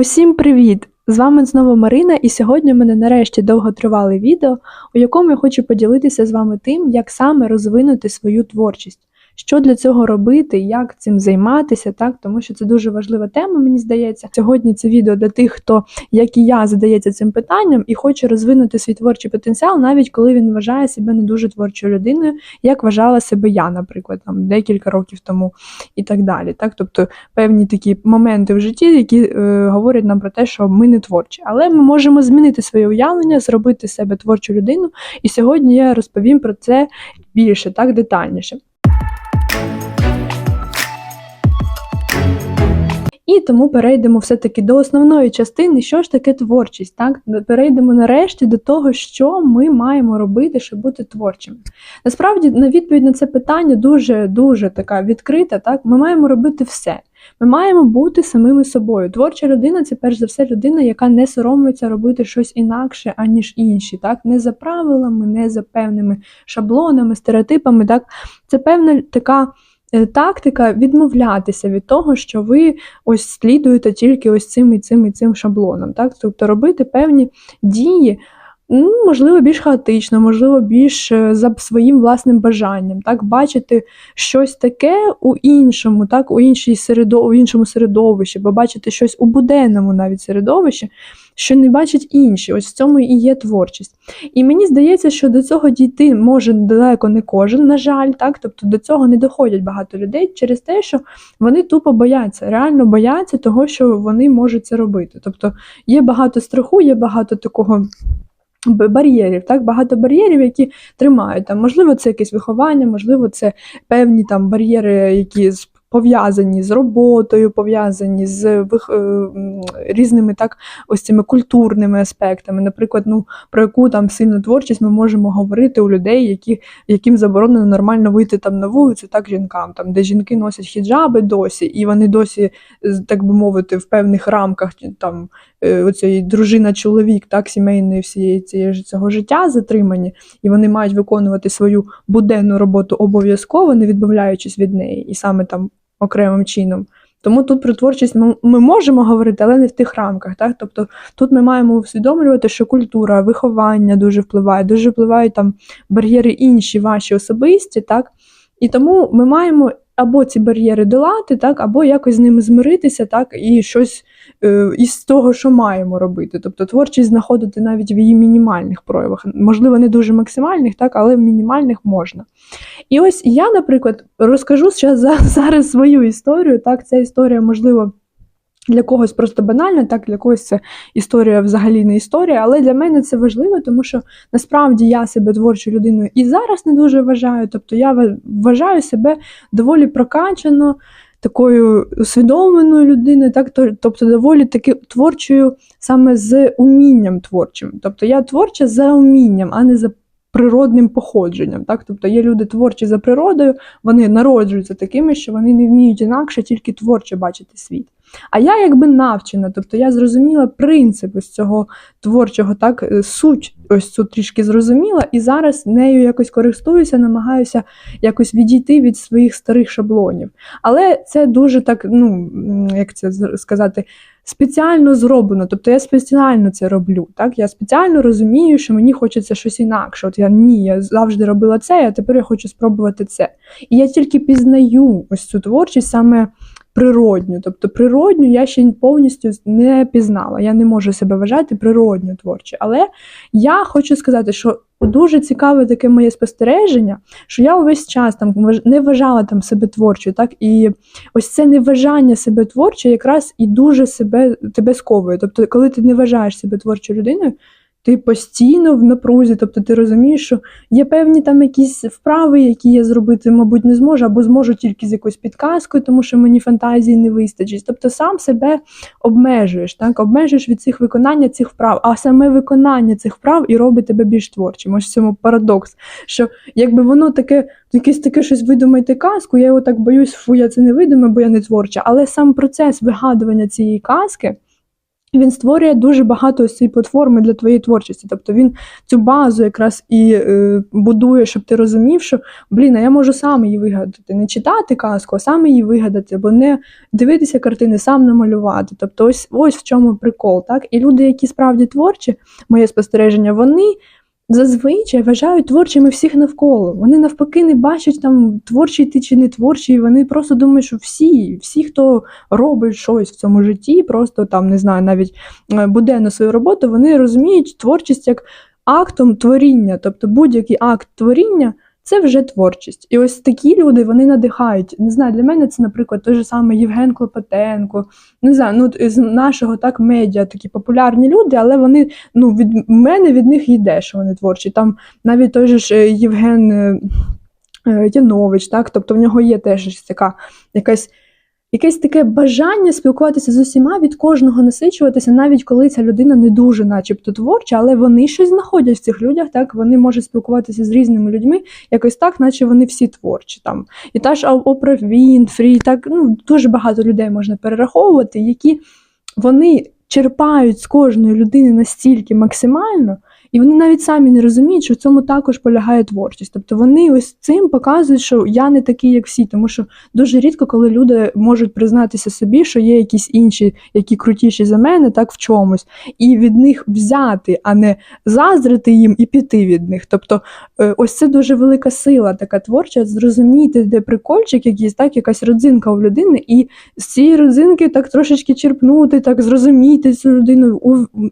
Усім привіт! З вами знову Марина, і сьогодні в мене нарешті довготривале відео, у якому я хочу поділитися з вами тим, як саме розвинути свою творчість, що для цього робити, як цим займатися, так тому що це дуже важлива тема, мені здається. Сьогодні це відео для тих, хто, як і я, задається цим питанням і хоче розвинути свій творчий потенціал, навіть коли він вважає себе не дуже творчою людиною, як вважала себе я, наприклад, там декілька років тому і так далі. Так, тобто певні такі моменти в житті, які е, говорять нам про те, що ми не творчі, але ми можемо змінити своє уявлення, зробити себе творчу людину. І сьогодні я розповім про це більше, так детальніше. І тому перейдемо все-таки до основної частини, що ж таке творчість. Так перейдемо нарешті до того, що ми маємо робити, щоб бути творчими. Насправді, на відповідь на це питання дуже дуже така відкрита. Так, ми маємо робити все. Ми маємо бути самими собою. Творча людина це перш за все людина, яка не соромиться робити щось інакше, аніж інші. Так, не за правилами, не за певними шаблонами, стереотипами. Так, це певна така. Е, тактика відмовлятися від того, що ви ось слідуєте тільки ось цим і цим і цим шаблоном. Так? Тобто робити певні дії, ну, можливо, більш хаотично, можливо, більш е, за своїм власним бажанням, так? бачити щось таке у іншому, так? у, іншій середо... у іншому середовищі, бо бачити щось у буденному навіть середовищі, що не бачать інші. Ось в цьому і є творчість. І мені здається, що до цього дійти може далеко не кожен, на жаль, так тобто до цього не доходять багато людей через те, що вони тупо бояться, реально бояться того, що вони можуть це робити. Тобто є багато страху, є багато такого. Бар'єрів, так, багато бар'єрів, які тримають там. Можливо, це якесь виховання, можливо, це певні там бар'єри, які пов'язані з роботою, пов'язані з е, різними так ось цими культурними аспектами. Наприклад, ну про яку там сильну творчість ми можемо говорити у людей, які, яким заборонено нормально вийти там на вулицю, так жінкам, там де жінки носять хіджаби досі, і вони досі, так би мовити, в певних рамках там е, оцієї дружина-чоловік, так, сімейної всієї цієї цього життя затримані, і вони мають виконувати свою буденну роботу обов'язково, не відмовляючись від неї, і саме там окремим чином. Тому тут про творчість ми, можемо говорити, але не в тих рамках. Так? Тобто тут ми маємо усвідомлювати, що культура, виховання дуже впливає, дуже впливають там бар'єри інші ваші особисті, так? І тому ми маємо або ці бар'єри долати, так, або якось з ними змиритися, так, і щось е, із того, що маємо робити. Тобто творчість знаходити навіть в її мінімальних проявах. Можливо, не дуже максимальних, так, але мінімальних можна. І ось я, наприклад, розкажу зараз свою історію. Так, Ця історія, можливо, для когось просто банальна, так для когось це історія взагалі не історія, але для мене це важливо, тому що насправді я себе творчою людиною і зараз не дуже вважаю. Тобто я вважаю себе доволі прокачано, такою усвідомленою людиною, так тобто доволі таки творчою саме з умінням творчим. Тобто я творча за умінням, а не за природним походженням. Так? Тобто є люди творчі за природою, вони народжуються такими, що вони не вміють інакше тільки творчо бачити світ. А я якби навчена, тобто я зрозуміла принцип ось цього творчого, так, е, суть ось цю трішки зрозуміла, і зараз нею якось користуюся, намагаюся якось відійти від своїх старих шаблонів. Але це дуже так, ну, як це сказати, спеціально зроблено. Тобто я спеціально це роблю. Так? Я спеціально розумію, що мені хочеться щось інакше. От я ні, я завжди робила це, а тепер я хочу спробувати це. І я тільки пізнаю ось цю творчість саме природню. Тобто природню я ще повністю не пізнала. Я не можу себе вважати природньо творчою. Але я хочу сказати, що дуже цікаве таке моє спостереження, що я увесь час там не вважала там себе творчою. так, І ось це невважання себе творчою якраз і дуже себе тебе сковує. Тобто, коли ти не вважаєш себе творчою людиною, ти постійно в напрузі, тобто ти розумієш, що є певні там якісь вправи, які я зробити, мабуть, не зможу, або зможу тільки з якоюсь підказкою, тому що мені фантазії не вистачить. Тобто сам себе обмежуєш, так, обмежуєш від цих виконання цих вправ, а саме виконання цих вправ і робить тебе більш творчим. Ось в цьому парадокс. Що якби воно таке, якесь таке щось видумайте казку, я його так боюсь, фу, я це не видуме, бо я не творча. Але сам процес вигадування цієї казки Він створює дуже багато ось цієї платформи для твоєї творчості. Тобто він цю базу якраз і е, будує, щоб ти розумів, що блін, а я можу сам її вигадати, не читати казку, а сам її вигадати, або не дивитися картини, сам намалювати. Тобто, ось ось в чому прикол. Так? І люди, які справді творчі, моє спостереження, вони зазвичай вважають творчими всіх навколо. Вони навпаки не бачать там творчий ти чи не творчий. Вони просто думають, що всі, всі, хто робить щось в цьому житті, просто там не знаю, навіть буде на свою роботу, вони розуміють творчість як актом творіння, тобто будь-який акт творіння. Це вже творчість. І ось такі люди вони надихають. Не знаю, для мене це, наприклад, той же самий Євген Клопотенко. Не знаю, ну з нашого так медіа такі популярні люди, але вони ну від мене від них йде, що вони творчі. Там навіть той же е, Євген е, е, Янович, так, тобто в нього є теж така якась якесь таке бажання спілкуватися з усіма від кожного насичуватися, навіть коли ця людина не дуже, начебто, творча, але вони щось знаходять в цих людях. Так вони можуть спілкуватися з різними людьми, якось так, наче вони всі творчі. Там і та ж Опра Вінфрі, так ну дуже багато людей можна перераховувати, які вони черпають з кожної людини настільки максимально. І вони навіть самі не розуміють, що в цьому також полягає творчість. Тобто вони ось цим показують, що я не такий, як всі, тому що дуже рідко, коли люди можуть признатися собі, що є якісь інші, які крутіші за мене, так в чомусь, і від них взяти, а не заздрити їм і піти від них. Тобто, е, ось це дуже велика сила, така творча, зрозуміти, де прикольчик, якийсь так, якась родзинка у людини, і з цієї родзинки так трошечки черпнути, так зрозуміти цю людину,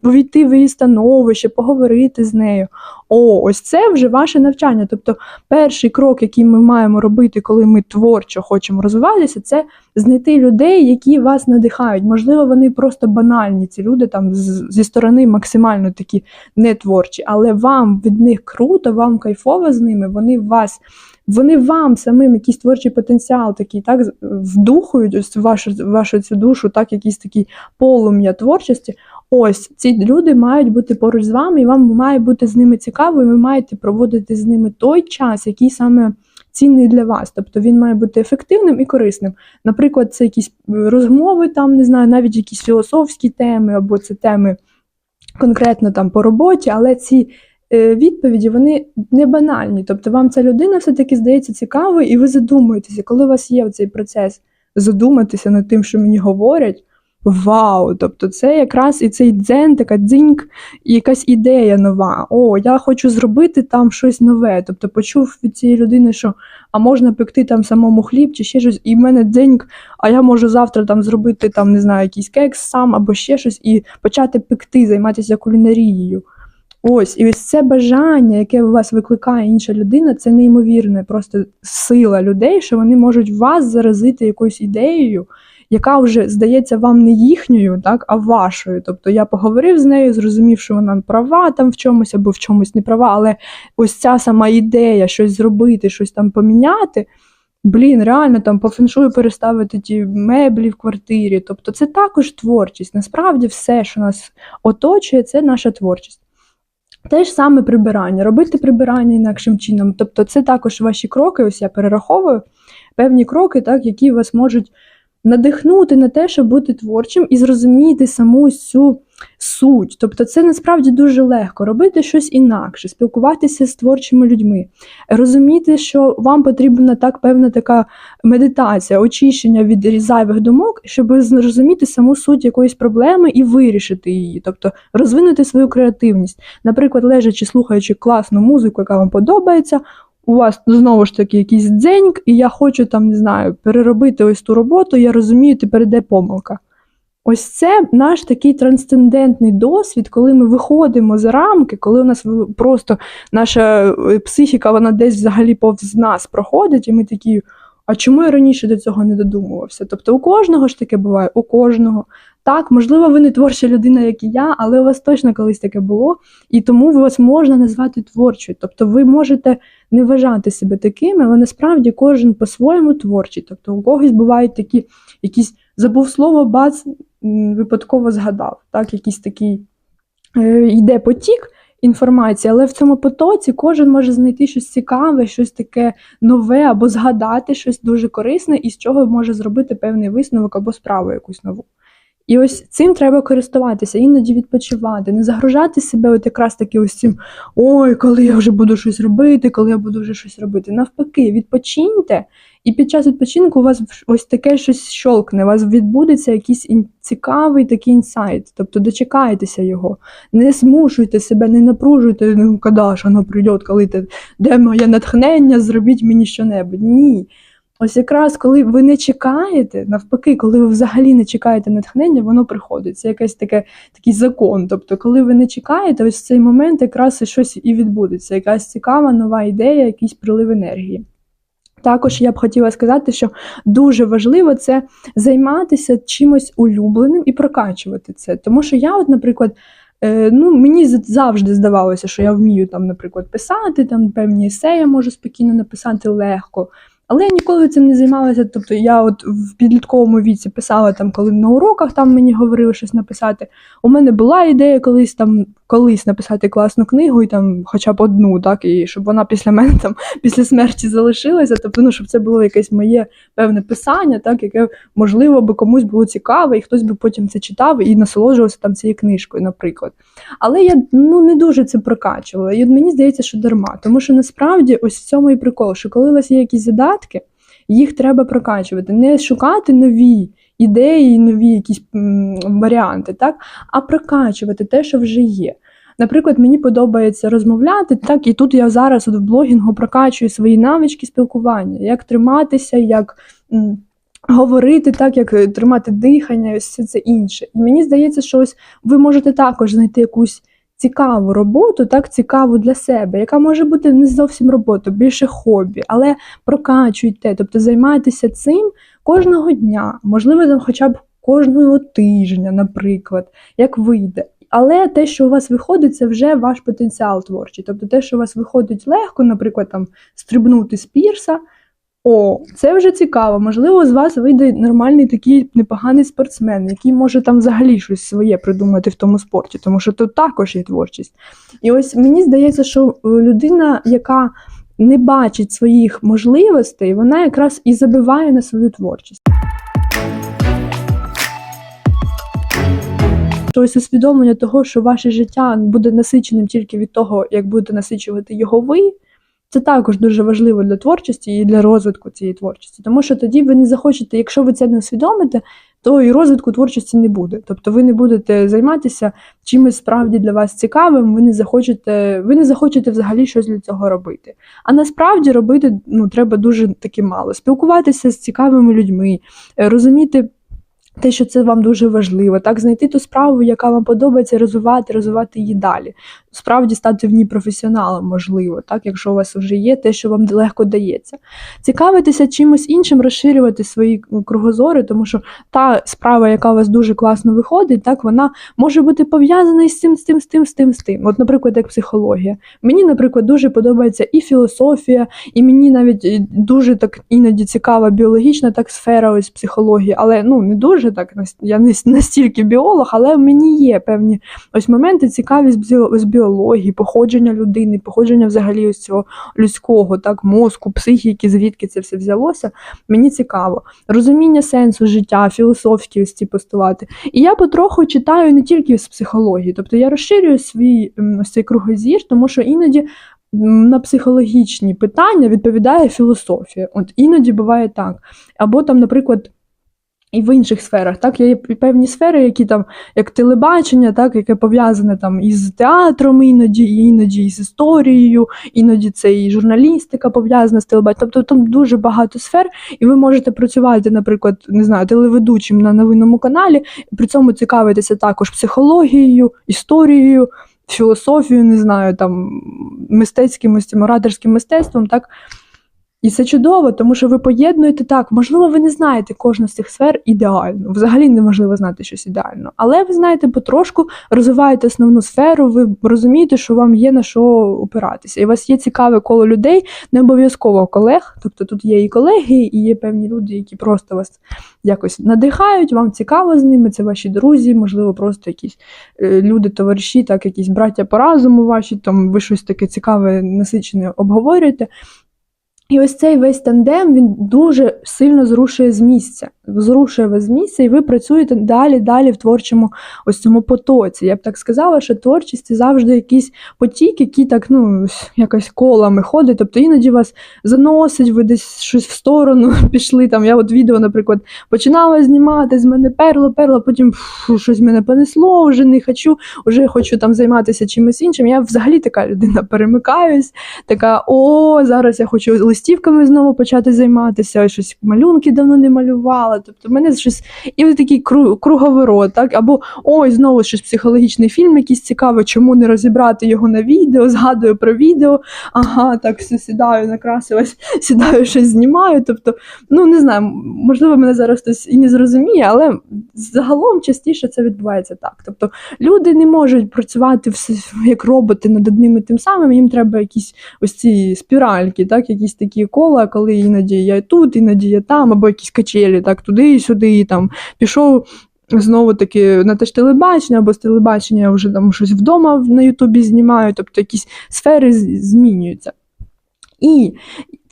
увійти в її становище, поговорити говорити з нею. О, ось це вже ваше навчання. Тобто, перший крок, який ми маємо робити, коли ми творчо хочемо розвиватися, це знайти людей, які вас надихають. Можливо, вони просто банальні. Ці люди там зі сторони максимально такі не творчі, але вам від них круто, вам кайфово з ними, вони вас. Вони вам самим якийсь творчий потенціал такий так вдухують ось вашу вашу цю душу, так якийсь такий полум'я творчості. Ось ці люди мають бути поруч з вами, і вам має бути з ними цікаво, і ви маєте проводити з ними той час, який саме цінний для вас. Тобто він має бути ефективним і корисним. Наприклад, це якісь розмови, там не знаю, навіть якісь філософські теми, або це теми конкретно там по роботі, але ці. Е, відповіді вони не банальні, тобто вам ця людина все-таки здається цікавою, і ви задумуєтеся, коли у вас є цей процес задуматися над тим, що мені говорять, Вау! Тобто це якраз і цей дзен, така дзиньк, і якась ідея нова. О, я хочу зробити там щось нове. Тобто почув від цієї людини, що а можна пекти там самому хліб чи ще щось, і в мене дзеньк, а я можу завтра там зробити там, не знаю, якийсь кекс сам або ще щось, і почати пекти, займатися кулінарією. Ось, і ось це бажання, яке у вас викликає інша людина, це неймовірна просто сила людей, що вони можуть вас заразити якоюсь ідеєю яка вже здається вам не їхньою, так, а вашою. Тобто я поговорив з нею, зрозумів, що вона права там в чомусь або в чомусь не права, але ось ця сама ідея щось зробити, щось там поміняти. Блін, реально там по феншую переставити ті меблі в квартирі. Тобто це також творчість. Насправді все, що нас оточує, це наша творчість. Те ж саме прибирання, робити прибирання інакшим чином. Тобто, це також ваші кроки, ось я перераховую певні кроки, так, які вас можуть надихнути на те, щоб бути творчим і зрозуміти саму цю суть. Тобто, це насправді дуже легко робити щось інакше, спілкуватися з творчими людьми, розуміти, що вам потрібна так певна така медитація, очищення від зайвих думок, щоб зрозуміти саму суть якоїсь проблеми і вирішити її, тобто розвинути свою креативність. Наприклад, лежачи, слухаючи класну музику, яка вам подобається у вас знову ж таки якийсь дзеньк, і я хочу там, не знаю, переробити ось ту роботу, я розумію, тепер де помилка. Ось це наш такий трансцендентний досвід, коли ми виходимо за рамки, коли у нас просто наша е, психіка, вона десь взагалі повз нас проходить, і ми такі. А чому я раніше до цього не додумувався? Тобто у кожного ж таке буває, у кожного. Так, можливо, ви не творча людина, як і я, але у вас точно колись таке було, і тому вас можна назвати творчою. Тобто ви можете не вважати себе такими, але насправді кожен по-своєму творчий. Тобто у когось бувають такі якісь забув слово, бац, випадково згадав. Так, якийсь такий е, йде потік інформації, але в цьому потоці кожен може знайти щось цікаве, щось таке нове, або згадати щось дуже корисне, і з чого може зробити певний висновок або справу якусь нову. І ось цим треба користуватися, іноді відпочивати, не загружати себе от якраз таки ось цим ой, коли я вже буду щось робити, коли я буду вже щось робити. Навпаки, відпочиньте, і під час відпочинку у вас ось таке щось щолкне, у вас відбудеться якийсь цікавий такий інсайт. Тобто дочекайтеся його, не змушуйте себе, не напружуйте, ну коли ж воно прийде, коли те, де моє натхнення, зробіть мені щонебудь. Ні. Ось якраз коли ви не чекаєте, навпаки, коли ви взагалі не чекаєте натхнення, воно приходить. Це якийсь таке, такий закон. Тобто, коли ви не чекаєте, ось в цей момент якраз щось і відбудеться, якась цікава нова ідея, якийсь прилив енергії. Також я б хотіла сказати, що дуже важливо це займатися чимось улюбленим і прокачувати це. Тому що я, от, наприклад, е, ну, мені завжди здавалося, що я вмію там, наприклад, писати, там певні есе я можу спокійно написати легко. Але я ніколи цим не займалася. Тобто я от в підлітковому віці писала там, коли на уроках там мені говорили щось написати. У мене була ідея колись там колись написати класну книгу і там хоча б одну, так, і щоб вона після мене там після смерті залишилася. Тобто, ну, щоб це було якесь моє певне писання, так, яке можливо би комусь було цікаве, і хтось би потім це читав і насолоджувався там цією книжкою, наприклад. Але я ну не дуже це прокачувала. І от мені здається, що дарма. Тому що насправді ось в цьому і прикол, що коли у вас є якісь задатки, їх треба прокачувати, не шукати нові ідеї, нові якісь варіанти, так, а прокачувати те, що вже є. Наприклад, мені подобається розмовляти, так, і тут я зараз от в блогінгу прокачую свої навички спілкування, як триматися, як. м, Говорити так, як е, тримати дихання, все це інше. І мені здається, що ось ви можете також знайти якусь цікаву роботу, так цікаву для себе, яка може бути не зовсім робота, більше хобі, але прокачуйте, тобто займайтеся цим кожного дня, можливо, там хоча б кожного тижня, наприклад, як вийде. Але те, що у вас виходить, це вже ваш потенціал творчий. Тобто те, що у вас виходить легко, наприклад, там стрибнути з пірса. О, це вже цікаво. Можливо, з вас вийде нормальний такий непоганий спортсмен, який може там взагалі щось своє придумати в тому спорті, тому що тут також є творчість. І ось мені здається, що е, людина, яка не бачить своїх можливостей, вона якраз і забиває на свою творчість. Ось усвідомлення того, що ваше життя буде насиченим тільки від того, як будете насичувати його ви. Це також дуже важливо для творчості і для розвитку цієї творчості. Тому що тоді ви не захочете, якщо ви це не усвідомите, то і розвитку творчості не буде. Тобто ви не будете займатися чимось справді для вас цікавим, ви не захочете, ви не захочете взагалі щось для цього робити. А насправді робити ну, треба дуже таки мало. Спілкуватися з цікавими людьми, е, розуміти. Те, що це вам дуже важливо, так знайти ту справу, яка вам подобається, розвивати, розвивати її далі. Справді стати в ній професіоналом, можливо, так, якщо у вас вже є те, що вам легко дається. Цікавитися чимось іншим, розширювати свої кругозори, тому що та справа, яка у вас дуже класно виходить, так вона може бути пов'язана із цим, з тим, з тим, з тим, з тим. От, наприклад, як психологія. Мені, наприклад, дуже подобається і філософія, і мені навіть е, дуже так іноді цікава біологічна так сфера ось психології, але ну не дуже так. Я не настільки біолог, але в мені є певні ось моменти цікаві з біології, походження людини, походження взагалі ось цього людського, так, мозку, психіки, звідки це все взялося. Мені цікаво. Розуміння сенсу життя, філософські ось ці постулати. І я потроху читаю не тільки з психології, тобто я розширюю свій ось цей кругозір, тому що іноді. На психологічні питання відповідає філософія. От іноді буває так. Або там, наприклад, і в інших сферах, так, є певні сфери, які там, як телебачення, так, яке пов'язане там із театром, іноді, іноді із історією, іноді це і журналістика пов'язана з телебаченням. Тобто там дуже багато сфер, і ви можете працювати, наприклад, не знаю, телеведучим на новинному каналі, при цьому цікавитися також психологією, історією, філософією, не знаю, там мистецьким ораторським мистецтвом, так. І це чудово, тому що ви поєднуєте так. Можливо, ви не знаєте кожну з цих сфер ідеально. Взагалі неможливо знати щось ідеально. Але ви знаєте, потрошку розвиваєте основну сферу, ви розумієте, що вам є на що опиратися. І у вас є цікаве коло людей, не обов'язково колег. Тобто тут є і колеги, і є певні люди, які просто вас якось надихають, вам цікаво з ними, це ваші друзі, можливо, просто якісь е, люди, товариші, так, якісь браття по разуму ваші, там ви щось таке цікаве, насичене обговорюєте. І ось цей весь тандем він дуже сильно зрушує з місця. Зрушує вас з місця, і ви працюєте далі, далі в творчому ось цьому потоці. Я б так сказала, що творчість це завжди якийсь потік, який так ну якось колами ходить. Тобто іноді вас заносить, ви десь щось в сторону пішли. Там я от відео, наприклад, починала знімати, з мене перло, перло, потім фу, щось мене понесло, вже не хочу, вже хочу там займатися чимось іншим. Я взагалі така людина перемикаюсь, така о, зараз я хочу листівками знову почати займатися, щось малюнки давно не малювала. Тобто мене щось і ось такий кру- круговорот, так? Або ой, знову щось психологічний фільм, якийсь цікавий, чому не розібрати його на відео, згадую про відео, ага, так все сідаю, накрасилась, сідаю, щось знімаю. Тобто, ну не знаю, можливо, мене зараз хтось і не зрозуміє, але загалом частіше це відбувається так. Тобто люди не можуть працювати все як роботи над одним і тим самим, їм треба якісь ось ці спіральки, так, якісь такі кола, коли іноді я тут, іноді я там, або якісь качелі, так, туди і сюди, і там пішов. Знову таки на те ж телебачення, або з телебачення я вже там щось вдома на Ютубі знімаю, тобто якісь сфери змінюються. І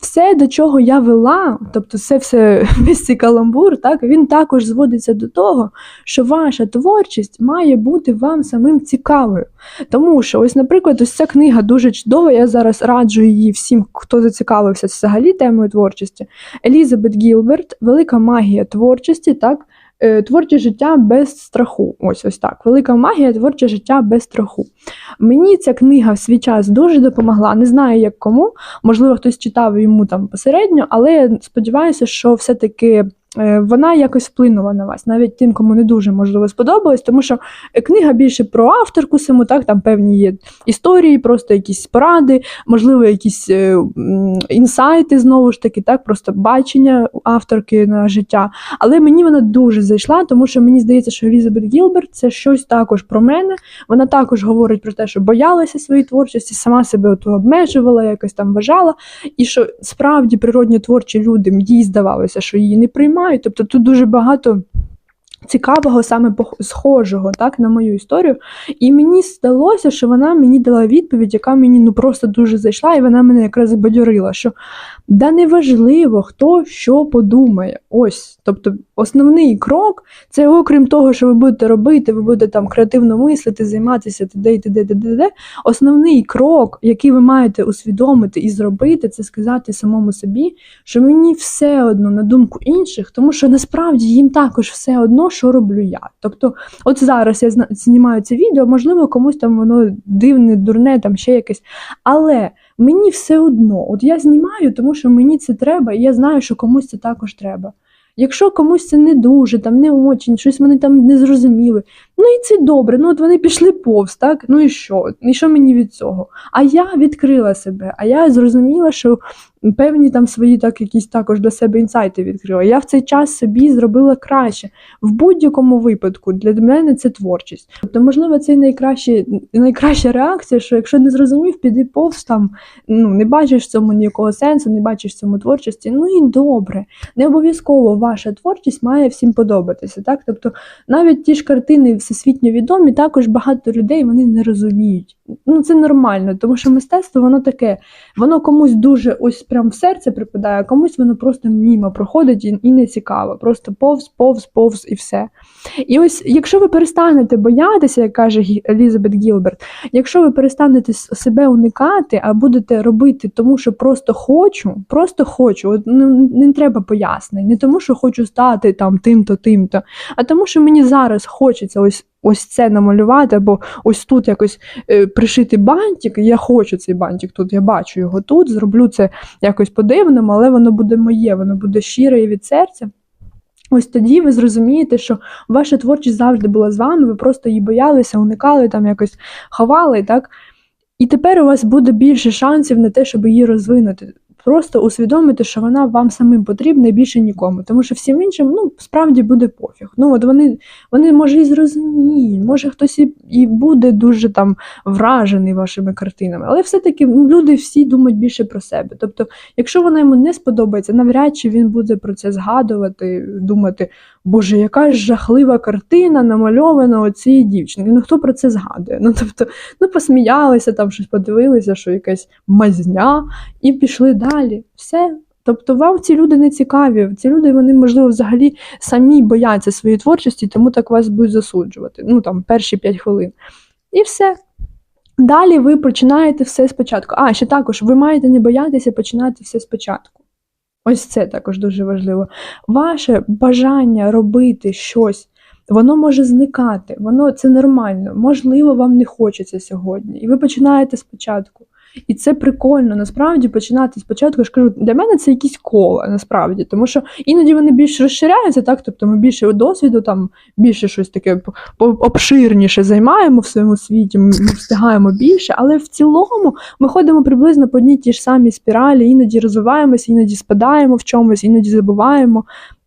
все, до чого я вела, тобто це все весь цей каламбур, так, він також зводиться до того, що ваша творчість має бути вам самим цікавою. Тому що, ось, наприклад, ось ця книга дуже чудова. Я зараз раджу її всім, хто зацікавився взагалі темою творчості. Елізабет Гілберт, Велика магія творчості, так. Е, Творче життя без страху. Ось ось так. Велика магія, творче життя без страху. Мені ця книга в свій час дуже допомогла. Не знаю, як кому. Можливо, хтось читав йому там посередньо, але сподіваюся, що все-таки вона якось вплинула на вас, навіть тим, кому не дуже можливо сподобалось, тому що е, книга більше про авторку саму, так там певні є історії, просто якісь поради, можливо, якісь е, інсайти знову ж таки, так, просто бачення авторки на життя. Але мені вона дуже зайшла, тому що мені здається, що Елізабет Гілберт це щось також про мене. Вона також говорить про те, що боялася своєї творчості, сама себе ото обмежувала, якось там вважала, і що справді природні творчі люди їй здавалося, що її не приймають. Тобто тут дуже багато. Цікавого, саме схожого, так, на мою історію. І мені здалося, що вона мені дала відповідь, яка мені ну просто дуже зайшла, і вона мене якраз забадьорила, що да неважливо, хто що подумає. Ось. Тобто, основний крок це, окрім того, що ви будете робити, ви будете там креативно мислити, займатися т.д. і т.д. т.д. Основний крок, який ви маєте усвідомити і зробити, це сказати самому собі, що мені все одно на думку інших, тому що насправді їм також все одно, що роблю я. Тобто, от зараз я знімаю це відео, можливо, комусь там воно дивне, дурне, там ще якесь. Але мені все одно, от я знімаю, тому що мені це треба, і я знаю, що комусь це також треба. Якщо комусь це не дуже, там не очень, щось вони там не зрозуміли, ну і це добре. Ну от вони пішли повз, так? Ну і що? І що мені від цього? А я відкрила себе, а я зрозуміла, що певні там свої так якісь також для себе інсайти відкрила. Я в цей час собі зробила краще. В будь-якому випадку для мене це творчість. Тобто, можливо, це найкраще, найкраща реакція, що якщо не зрозумів, піди повз там, ну не бачиш в цьому ніякого сенсу, не бачиш в цьому творчості. Ну і добре. Не обов'язково ваша творчість має всім подобатися. Так? Тобто, навіть ті ж картини всесвітньо відомі, також багато людей вони не розуміють. Ну це нормально, тому що мистецтво воно таке, воно комусь дуже ось прям в серце припадає, а комусь воно просто мімо проходить і, і не цікаво. Просто повз, повз, повз і все. І ось, якщо ви перестанете боятися, як каже Елізабет Гілберт, якщо ви перестанете себе уникати, а будете робити тому, що просто хочу, просто хочу, от, ну, не треба пояснень, не тому, що хочу стати там тим-то, тим-то, а тому, що мені зараз хочеться ось. Ось це намалювати, або ось тут якось е, пришити бантик. Я хочу цей бантик тут, я бачу його тут, зроблю це якось по-дивному, але воно буде моє, воно буде щире і від серця. Ось тоді ви зрозумієте, що ваша творчість завжди була з вами, ви просто її боялися, уникали, там якось ховали, так? І тепер у вас буде більше шансів на те, щоб її розвинути. Просто усвідомити, що вона вам самим потрібна більше нікому. Тому що всім іншим ну, справді буде пофіг. Ну, от вони, вони може і зрозуміють, може хтось і, і буде дуже там вражений вашими картинами. Але все-таки люди всі думають більше про себе. Тобто, якщо вона йому не сподобається, навряд чи він буде про це згадувати, думати: Боже, яка ж жахлива картина намальована оцієї дівчинки. Ну хто про це згадує? Ну тобто, ну посміялися, там щось подивилися, що якась мазня, і пішли далі. Все. Тобто вам ці люди не цікаві. Ці люди, вони, можливо, взагалі самі бояться своєї творчості, тому так вас будуть засуджувати. Ну там перші 5 хвилин. І все. Далі ви починаєте все спочатку. А, ще також, ви маєте не боятися починати все спочатку. Ось це також дуже важливо. Ваше бажання робити щось, воно може зникати, воно це нормально. Можливо, вам не хочеться сьогодні. І ви починаєте спочатку. І це прикольно насправді починати спочатку. Я ж кажу, для мене це якісь кола, насправді, тому що іноді вони більш розширяються, так тобто ми більше досвіду, там більше щось таке обширніше займаємо в своєму світі, ми встигаємо більше, але в цілому ми ходимо приблизно по одній ті ж самі спіралі, іноді розвиваємося, іноді спадаємо в чомусь, іноді забуваємо.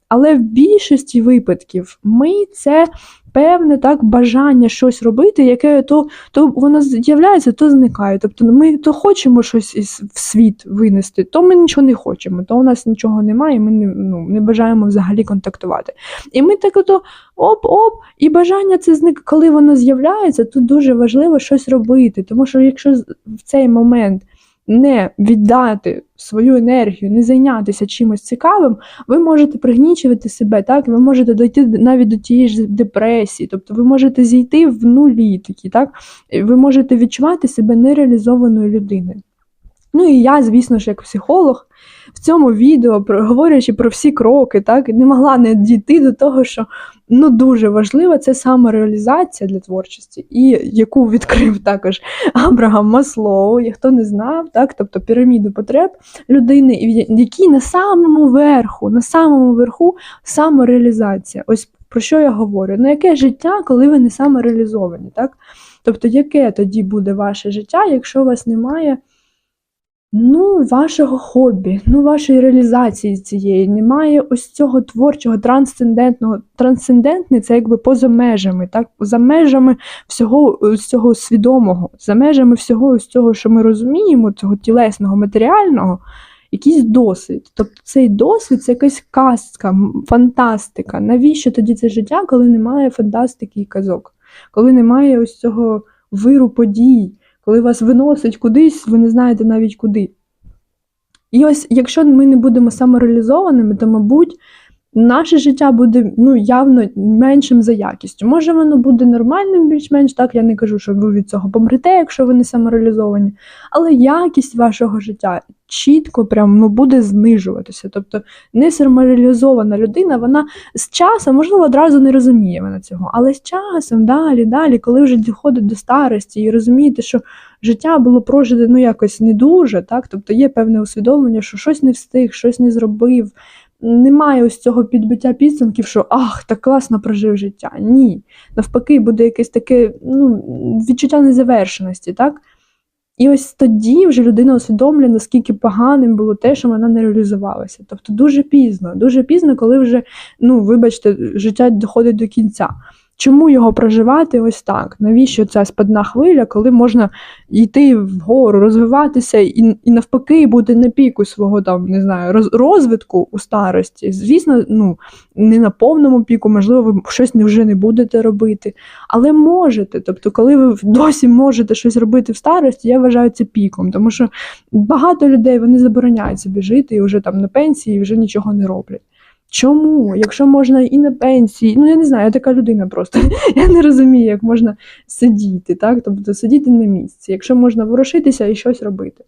Але в більшості випадків ми це певне так бажання щось робити, яке то то воно з'являється, то зникає. Тобто ми то хочемо щось із в світ винести, то ми нічого не хочемо, то у нас нічого немає, і ми не ну, не бажаємо взагалі контактувати. І ми так ото оп-оп, і бажання це зник, коли воно з'являється, тут дуже важливо щось робити. Тому що якщо в цей момент не віддати свою енергію, не зайнятися чимось цікавим, ви можете пригнічувати себе, так? Ви можете дойти навіть до тієї ж депресії, тобто ви можете зійти в нулі такі, так? Ви можете відчувати себе нереалізованою людиною. Ну і я, звісно ж, як психолог, в цьому відео, говорячи про всі кроки, так, не могла не дійти до того, що ну, дуже важлива це самореалізація для творчості, і яку відкрив також Абрагам Маслоу, і хто не знав, так, тобто піраміду потреб людини, який на самому верху, на самому верху самореалізація. Ось про що я говорю? Ну, яке життя, коли ви не самореалізовані? так? Тобто, яке тоді буде ваше життя, якщо у вас немає Ну, вашого хобі, ну, вашої реалізації цієї. Немає ось цього творчого, трансцендентного. Трансцендентний це якби поза межами, так? за межами всього ось цього свідомого, за межами всього ось цього, що ми розуміємо, цього тілесного, матеріального, якийсь досвід. Тобто цей досвід це якась казка, фантастика. Навіщо тоді це життя, коли немає фантастики і казок, коли немає ось цього виру подій? Коли вас виносить кудись, ви не знаєте навіть куди. І ось, якщо ми не будемо самореалізованими, то, мабуть, наше життя буде ну, явно меншим за якістю. Може, воно буде нормальним, більш-менш так. Я не кажу, що ви від цього помрете, якщо ви не самореалізовані. Але якість вашого життя чітко прям, ну, буде знижуватися. Тобто несамореалізована людина, вона з часом, можливо, одразу не розуміє вона цього. Але з часом, далі, далі, коли вже доходить до старості і розумієте, що життя було прожите ну, якось не дуже, так? тобто є певне усвідомлення, що щось не встиг, щось не зробив немає ось цього підбиття підсумків, що ах, так класно прожив життя. Ні. Навпаки, буде якесь таке ну, відчуття незавершеності, так? І ось тоді вже людина усвідомлює, наскільки поганим було те, що вона не реалізувалася. Тобто дуже пізно, дуже пізно, коли вже, ну, вибачте, життя доходить до кінця. Чому його проживати ось так? Навіщо ця спадна хвиля, коли можна йти вгору, розвиватися і і навпаки бути на піку свого там не знаю розвитку у старості? Звісно, ну не на повному піку, можливо, ви щось вже не будете робити, але можете. Тобто, коли ви досі можете щось робити в старості, я вважаю це піком, тому що багато людей вони забороняють собі жити і вже там на пенсії і вже нічого не роблять. Чому? Якщо можна і на пенсії, ну я не знаю, я така людина просто. Я не розумію, як можна сидіти, так? Тобто сидіти на місці, якщо можна ворушитися і щось робити.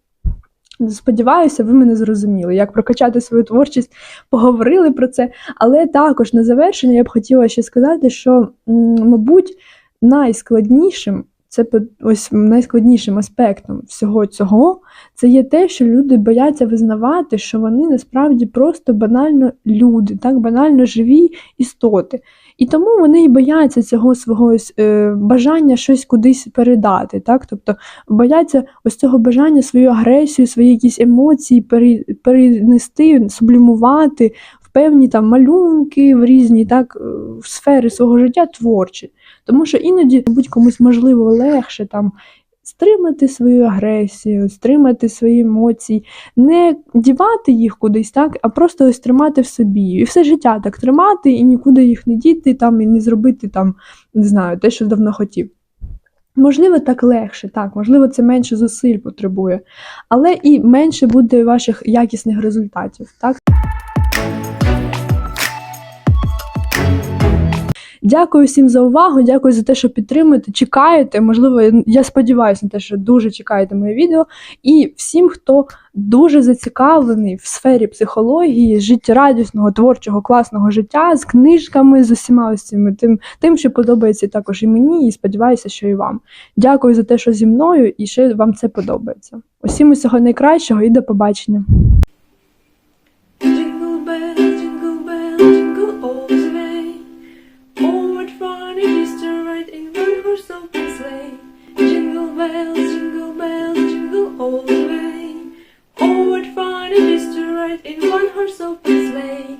Сподіваюся, ви мене зрозуміли, як прокачати свою творчість, поговорили про це. Але також на завершення я б хотіла ще сказати, що, мабуть, найскладнішим це ось найскладнішим аспектом всього цього це є те, що люди бояться визнавати, що вони насправді просто банально люди, так банально живі істоти. І тому вони і бояться цього свого е, бажання щось кудись передати. так? Тобто бояться ось цього бажання свою агресію, свої якісь емоції перенести, сублімувати в певні там малюнки, в різні так, е, сфери свого життя творчі. Тому що іноді, мабуть, комусь можливо легше там стримати свою агресію, стримати свої емоції, не дівати їх кудись, так, а просто ось тримати в собі. І все життя так тримати, і нікуди їх не діти, там, і не зробити там, не знаю, те, що давно хотів. Можливо, так легше, так, можливо, це менше зусиль потребує, але і менше буде ваших якісних результатів. Так? Дякую всім за увагу, дякую за те, що підтримуєте, чекаєте. Можливо, я сподіваюся на те, що дуже чекаєте моє відео. І всім, хто дуже зацікавлений в сфері психології, життєрадісного, творчого, класного життя з книжками, з усіма ось тим, тим, що подобається також і мені, і сподіваюся, що і вам. Дякую за те, що зі мною, і що вам це подобається. Усім усього найкращого і до побачення. Bells, jingle bells, jingle all the way. Oh, what fun it is to ride in one horse open sleigh.